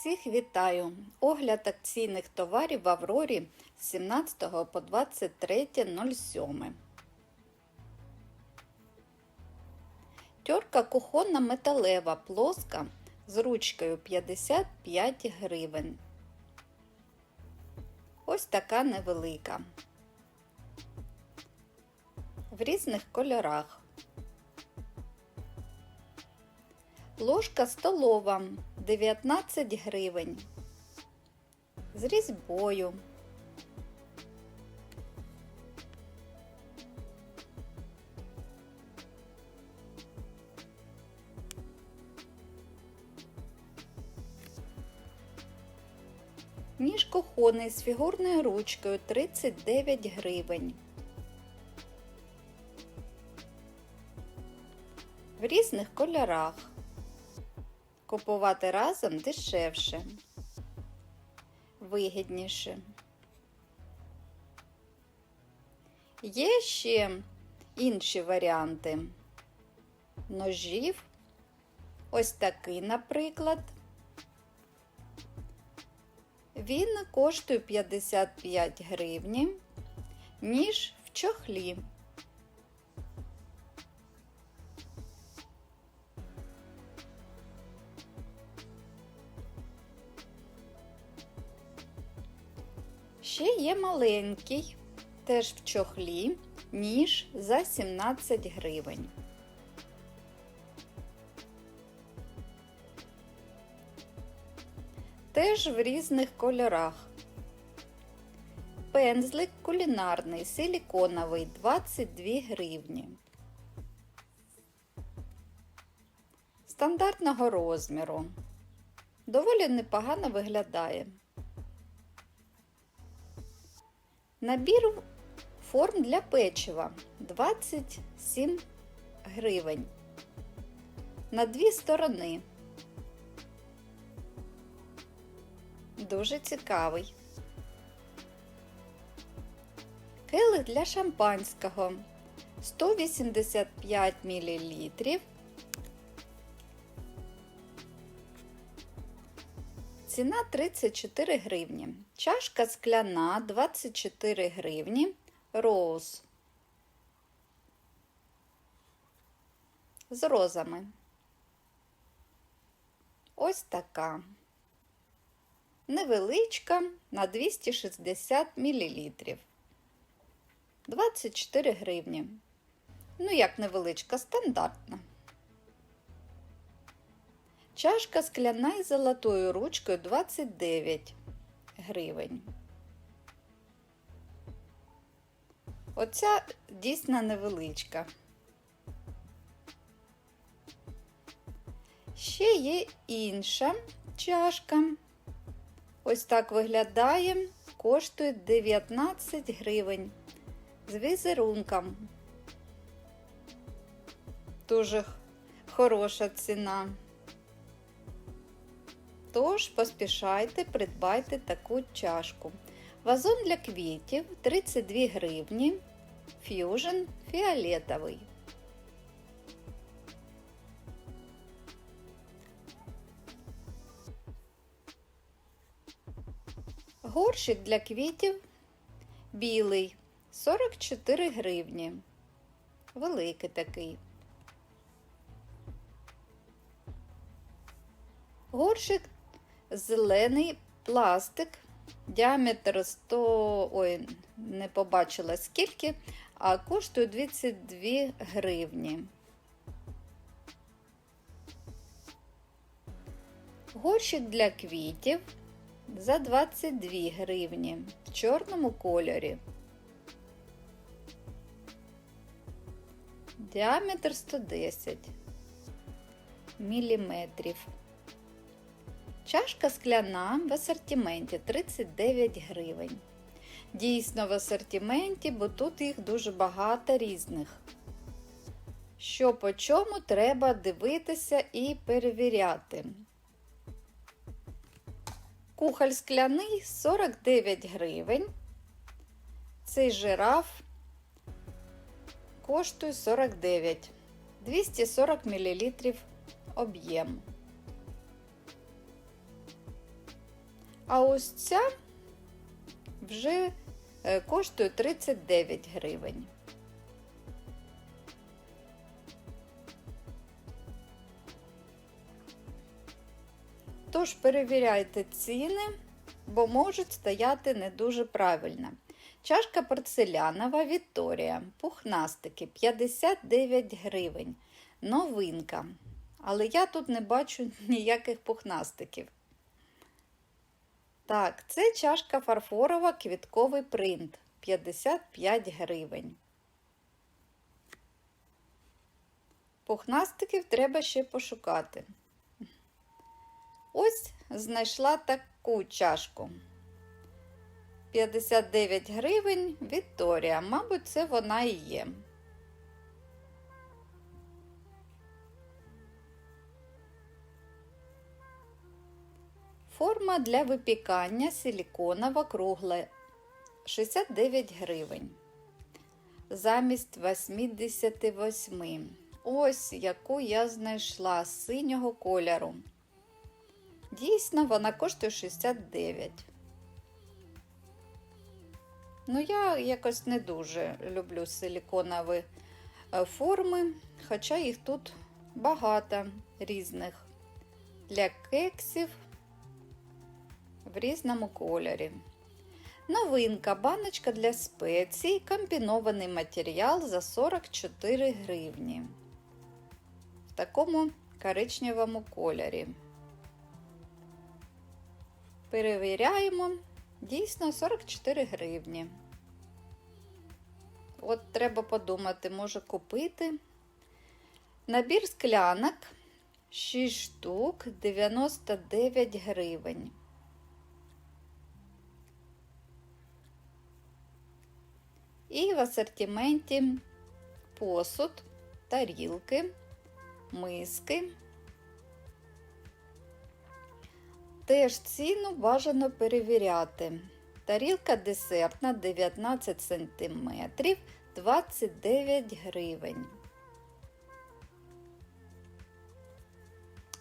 Всіх вітаю! Огляд акційних товарів в Аврорі з 17 по 23.07. Тьорка кухонна металева плоска з ручкою 55 гривень. Ось така невелика. В різних кольорах. Ложка столова 19 гривень. З різьбою. Ніж кухонний з фігурною ручкою 39 гривень. В різних кольорах. Купувати разом дешевше, вигідніше. Є ще інші варіанти ножів. Ось такий, наприклад. Він коштує 55 гривні, ніж в чохлі. Ще є маленький, теж в чохлі, ніж за 17 гривень. Теж в різних кольорах. Пензлик кулінарний, силіконовий 22 гривні. Стандартного розміру. Доволі непогано виглядає. Набір форм для печива 27 гривень. На дві сторони. Дуже цікавий. Келих для шампанського 185 мл. Ціна 34 гривні. Чашка скляна 24 гривні. Роуз. З розами. Ось така. Невеличка на 260 мл. 24 гривні. Ну, як невеличка, стандартна. Чашка скляна із золотою ручкою 29 гривень. Оця дійсно невеличка. Ще є інша чашка. Ось так виглядає, коштує 19 гривень з візерунком. Дуже хороша ціна. Тож поспішайте, придбайте таку чашку. Вазон для квітів 32 гривні, ф'южн фіолетовий. Горщик для квітів білий 44 гривні. Великий такий. Горщик зелений пластик, діаметр 100, ой, не побачила скільки, а коштує 22 гривні. Горщик для квітів за 22 гривні в чорному кольорі. Діаметр 110 міліметрів. Чашка скляна в асортименті 39 гривень. Дійсно в асортименті, бо тут їх дуже багато різних. Що по чому треба дивитися і перевіряти. Кухоль скляний 49 гривень. Цей жираф коштує 49, 240 мл об'єм. А ось ця вже е, коштує 39 гривень. Тож перевіряйте ціни, бо можуть стояти не дуже правильно. Чашка порцелянова Вікторія. Пухнастики 59 гривень. Новинка. Але я тут не бачу ніяких пухнастиків. Так, це чашка фарфорова квітковий принт 55 гривень. Пухнастиків треба ще пошукати. Ось знайшла таку чашку. 59 гривень Вікторія. Мабуть, це вона і є. Форма для випікання силіконова кругла 69 гривень. Замість 88. Ось яку я знайшла з синього кольору. Дійсно, вона коштує 69. Ну, я якось не дуже люблю силіконові е, форми, хоча їх тут багато різних для кексів в різному кольорі. Новинка баночка для спецій, комбінований матеріал за 44 гривні. В такому коричневому кольорі. Перевіряємо. Дійсно 44 гривні. От треба подумати, може купити. Набір склянок 6 штук 99 гривень. І в асортименті посуд, тарілки, миски. Теж ціну бажано перевіряти. Тарілка десертна 19 см 29 гривень.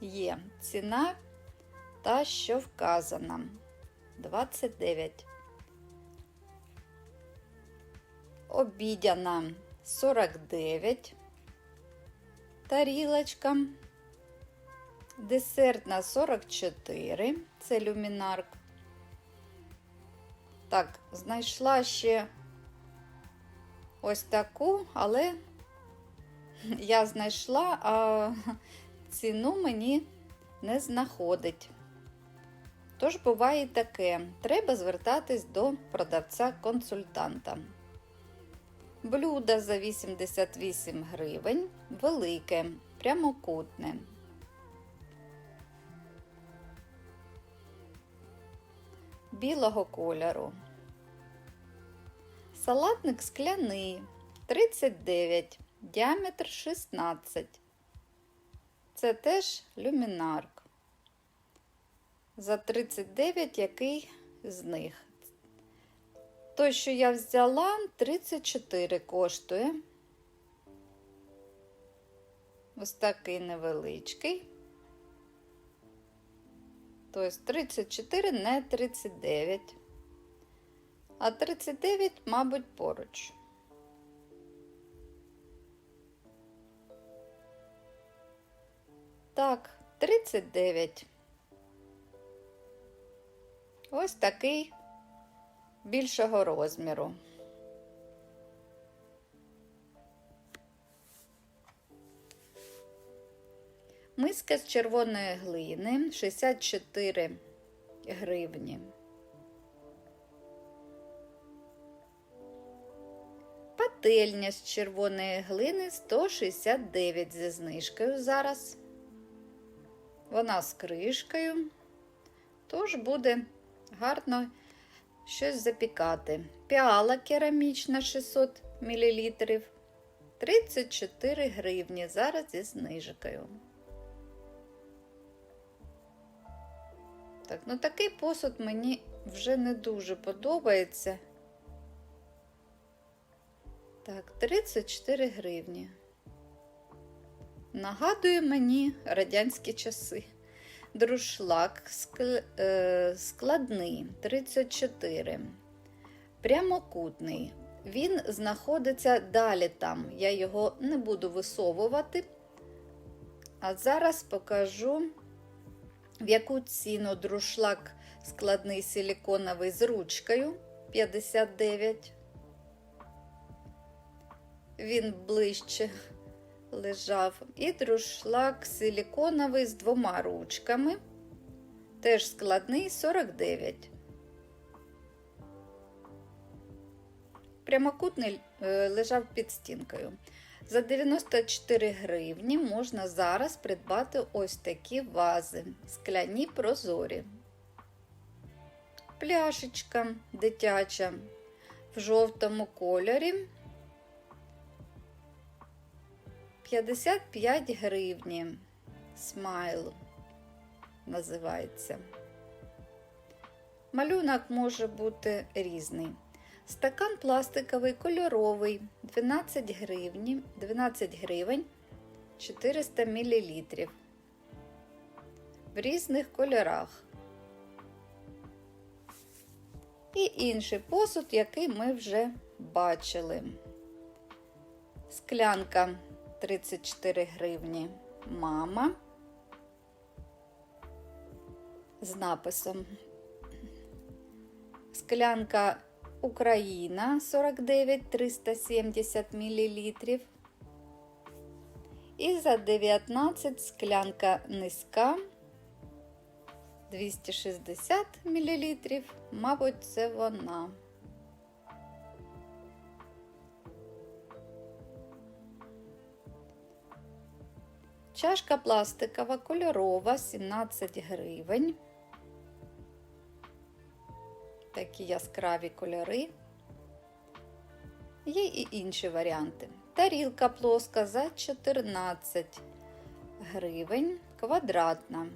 Є ціна та, що вказана 29. Обідяна 49. Тарілочка. Десертна 44, це люмінарк. Так, знайшла ще ось таку, але я знайшла, а ціну мені не знаходить. Тож буває таке, треба звертатись до продавця-консультанта. Блюдо за 88 гривень, велике, прямокутне. білого кольору. Салатник скляний 39, діаметр 16. Це теж люмінарк. За 39 який з них. Той, що я взяла, 34 коштує. Ось такий невеличкий. Тобто 34 не 39. А 39, мабуть, поруч. Так, 39. Ось такий більшого розміру. Миска з червоної глини 64 гривні. Пательня з червоної глини 169 зі знижкою зараз. Вона з кришкою, тож буде гарно щось запікати. Піала керамічна 600 мл 34 гривні зараз зі знижкою. Так, ну такий посуд мені вже не дуже подобається. Так, 34 гривні. Нагадує мені радянські часи. Друшлак е, складний 34. Прямокутний. Він знаходиться далі там. Я його не буду висовувати. А зараз покажу, в яку ціну друшлак складний силіконовий з ручкою 59. Він ближче лежав. І друшлак силіконовий з двома ручками. Теж складний 49. Прямокутний е, лежав під стінкою. За 94 гривні можна зараз придбати ось такі вази, скляні прозорі. Пляшечка дитяча в жовтому кольорі 55 гривні. Смайл називається. Малюнок може бути різний. Стакан пластиковий кольоровий 12 гривні, 12 гривень 400 мл. В різних кольорах. І інший посуд, який ми вже бачили. Склянка 34 гривні мама з написом. Склянка Україна 49 370 мл. І за 19 склянка низька 260 мл. Мабуть, це вона. Чашка пластикова кольорова 17 гривень. Такі яскраві кольори. Є і інші варіанти. Тарілка плоска за 14 гривень, квадратна.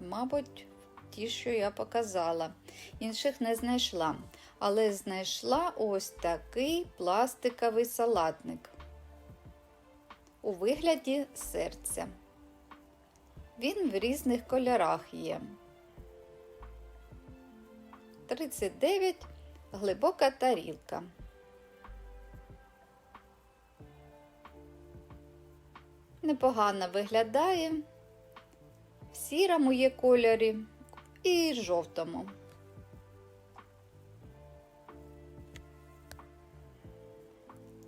Мабуть, ті, що я показала. Інших не знайшла. Але знайшла ось такий пластиковий салатник у вигляді серця. Він в різних кольорах є. 39 глибока тарілка. Непогано виглядає. В сірому є кольорі і жовтому.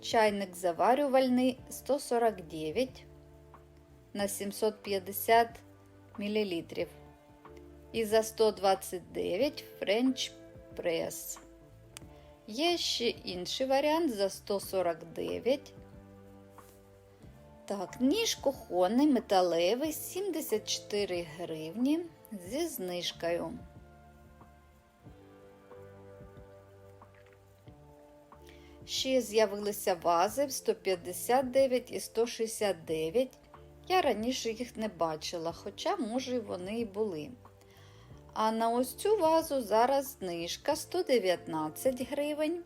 Чайник заварювальний 149 на 750 мл. І за 129 French Press. Є ще інший варіант за 149. Так, ніж кухонний металевий 74 гривні зі знижкою. Ще з'явилися вази в 159 і 169. Я раніше їх не бачила, хоча, може, вони і були. А на ось цю вазу зараз знижка 119 гривень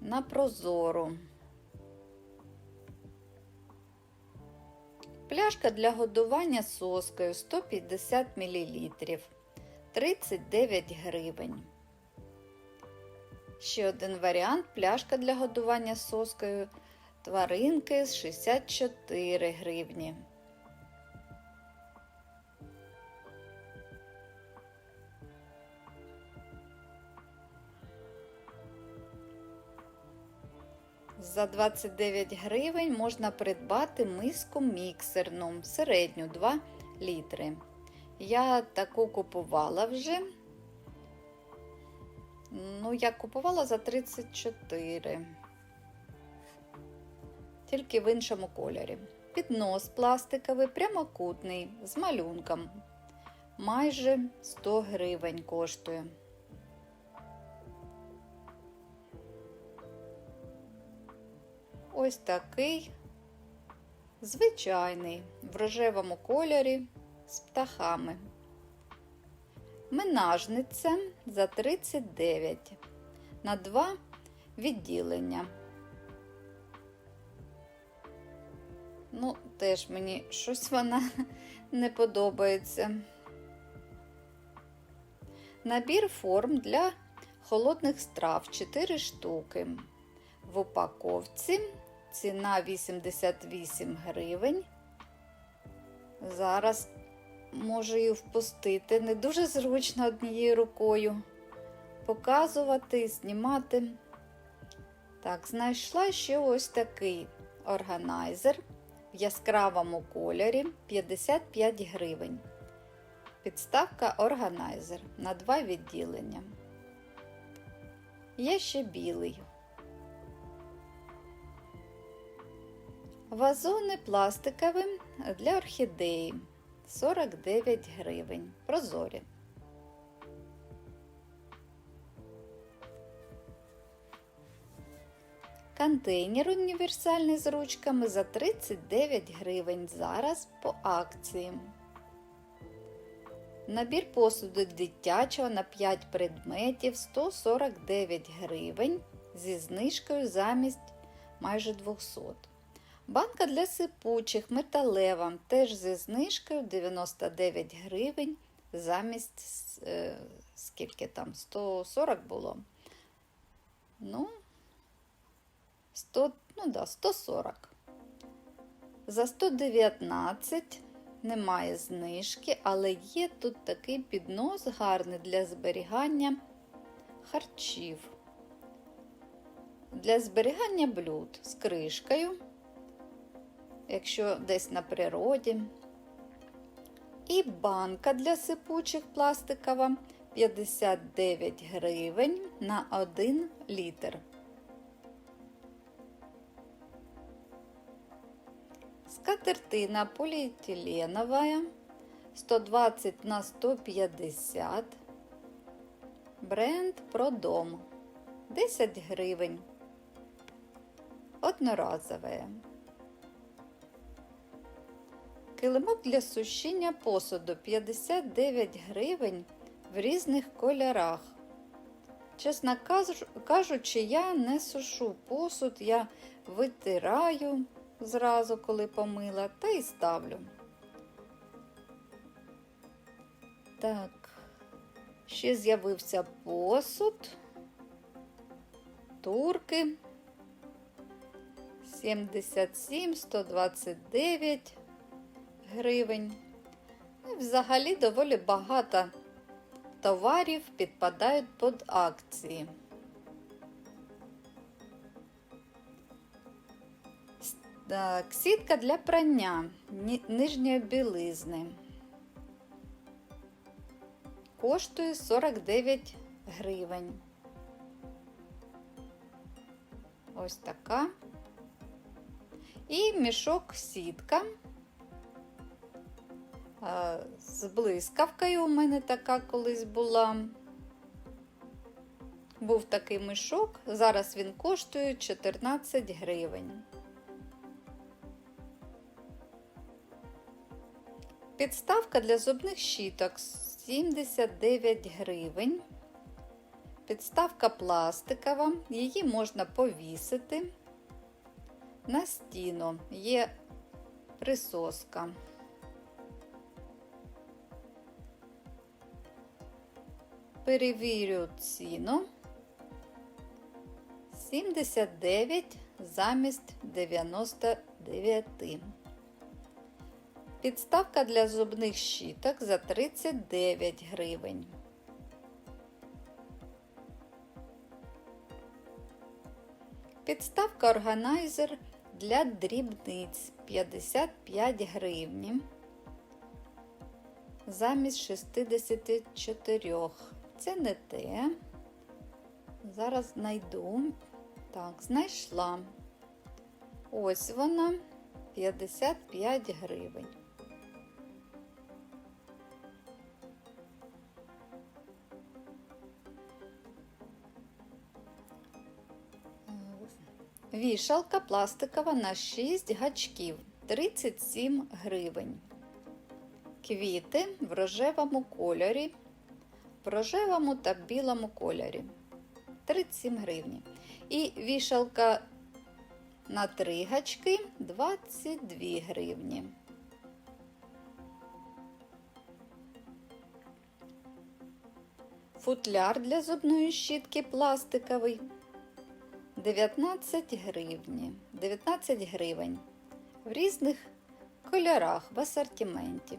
на прозору. Пляшка для годування соскою 150 мл 39 гривень. Ще один варіант пляшка для годування соскою тваринки з 64 гривні. За 29 гривень можна придбати миску міксерну середню 2 літри. Я таку купувала вже. Ну, я купувала за 34. Тільки в іншому кольорі. Піднос пластиковий, прямокутний, з малюнком. Майже 100 гривень коштує. Ось такий звичайний в рожевому кольорі з птахами. Менажниця за 39 на 2 відділення. Ну, теж мені щось вона не подобається. Набір форм для холодних страв 4 штуки. В упаковці ціна 88 гривень. Зараз можу її впустити. Не дуже зручно однією рукою показувати знімати. Так, знайшла ще ось такий органайзер в яскравому кольорі 55 гривень. Підставка органайзер на два відділення. Є ще білий. Вазони пластикові для орхідеї 49 гривень. Прозорі. Контейнер універсальний з ручками за 39 гривень. Зараз по акції. Набір посуду дитячого на 5 предметів 149 гривень зі знижкою замість майже 200. Банка для сипучих металева теж зі знижкою 99 гривень замість е, скільки там 140 було. Ну, 100, ну да, 140. За 119 немає знижки, але є тут такий піднос гарний для зберігання харчів. Для зберігання блюд з кришкою, якщо десь на природі. І банка для сипучих пластикова 59 гривень на 1 літр. Скатертина полиэтиленовая 120 на 150. Бренд Продом 10 гривень. Одноразове. Килимок для сушіння посуду 59 гривень в різних кольорах. Чесно кажучи, я не сушу посуд, я витираю зразу, коли помила, та й ставлю. Так, ще з'явився посуд, турки 77, 129 гривень. І взагалі доволі багато товарів підпадають під акції. Так, сітка для прання нижньої білизни. Коштує 49 гривень. Ось така. І мішок сітка. З блискавкою у мене така колись була. Був такий мішок, зараз він коштує 14 гривень. Підставка для зубних щіток 79 гривень. Підставка пластикова, її можна повісити на стіну, є присоска. Перевірю ціну 79 замість 99. Підставка для зубних щіток за 39 гривень. Підставка органайзер для дрібниць 55 гривні. Замість 64. Це не те. Зараз знайду. Так, знайшла. Ось вона 55 гривень. Вішалка пластикова на 6 гачків 37 гривень. Квіти в рожевому кольорі, в рожевому та білому кольорі 37 гривні. І вішалка на три гачки 22 гривні. Футляр для зубної щітки пластиковий 19 гривні, 19 гривень в різних кольорах в асортименті.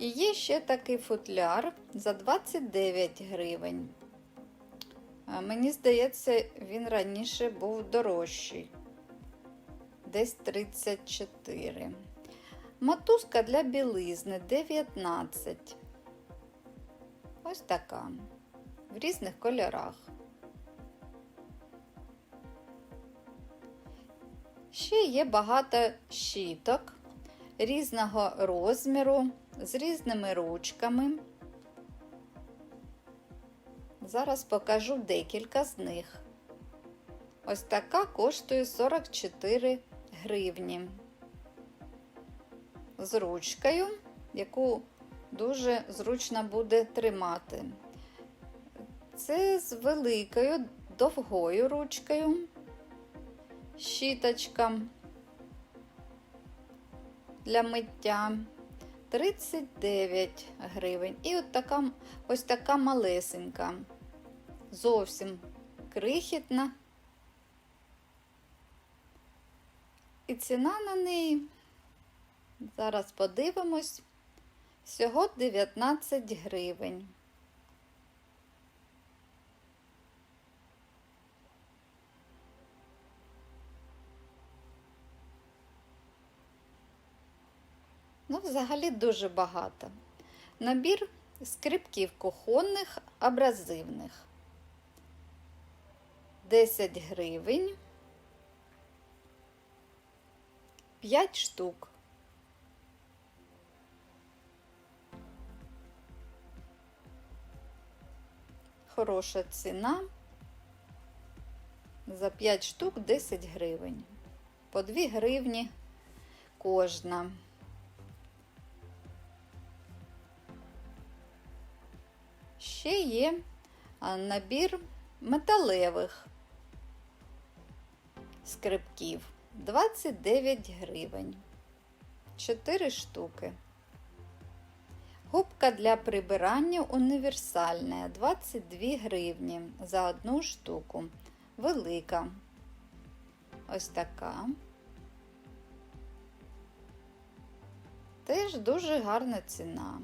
І є ще такий футляр за 29 гривень. Мені здається, він раніше був дорожчий. Десь 34. Мотузка для білизни 19. Ось така. В різних кольорах. Ще є багато щіток різного розміру, з різними ручками. Зараз покажу декілька з них. Ось така коштує 44 гривні. З ручкою, яку дуже зручно буде тримати. Це з великою довгою ручкою, щіточка для миття 39 гривень. І от така, ось така малесенька, зовсім крихітна. І ціна на неї, зараз подивимось, всього 19 гривень. Ну, взагалі дуже багато. Набір скрипків кухонних абразивних. 10 гривень. 5 штук. Хороша ціна. За 5 штук 10 гривень. По 2 гривні кожна. Ще є набір металевих скрипків 29 гривень. 4 штуки. Губка для прибирання універсальна 22 гривні за одну штуку. Велика. Ось така. Теж дуже гарна ціна.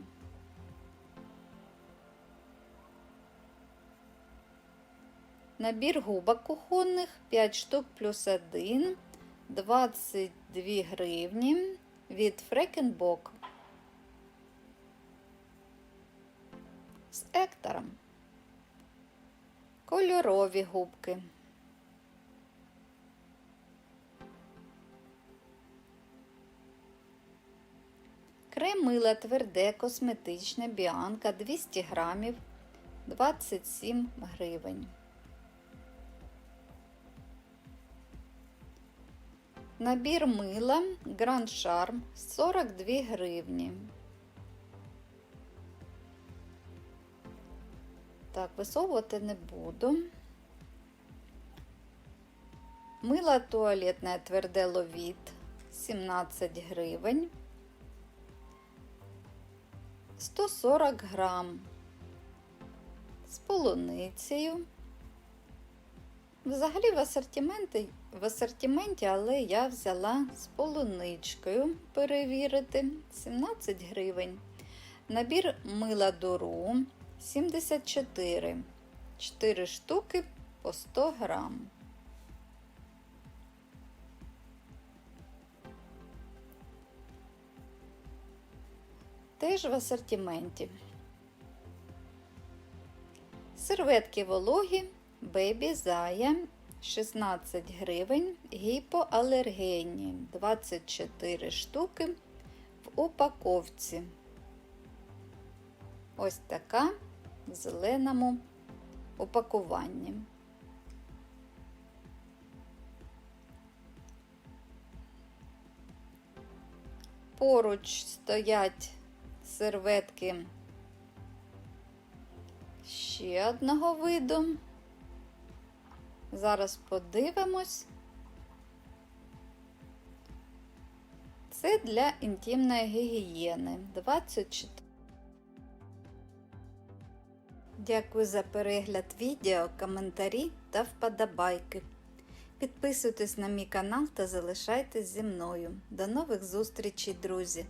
Набір губок кухонних 5 штук плюс 1, 22 гривні від Фрекенбок з ектором. Кольорові губки. Крем мила тверде, косметичне, біанка 200 грамів 27 гривень. Набір мила Grand Charm 42 гривні. Так, висовувати не буду. Мило туалетне тверде ловіт 17 гривень. 140 грам з полуницею. Взагалі в асортименті, в асортименті, але я взяла з полуничкою перевірити 17 гривень. Набір мила дуру 74, 4 штуки по 100 грам. Теж в асортименті. Серветки вологі Бебі Зая 16 гривень, гіпоалергенні 24 штуки в упаковці. Ось така в зеленому упакуванні. Поруч стоять серветки ще одного виду. Зараз подивимось. Це для інтимної гігієни 24. Дякую за перегляд відео, коментарі та вподобайки. Підписуйтесь на мій канал та залишайтесь зі мною. До нових зустрічей, друзі!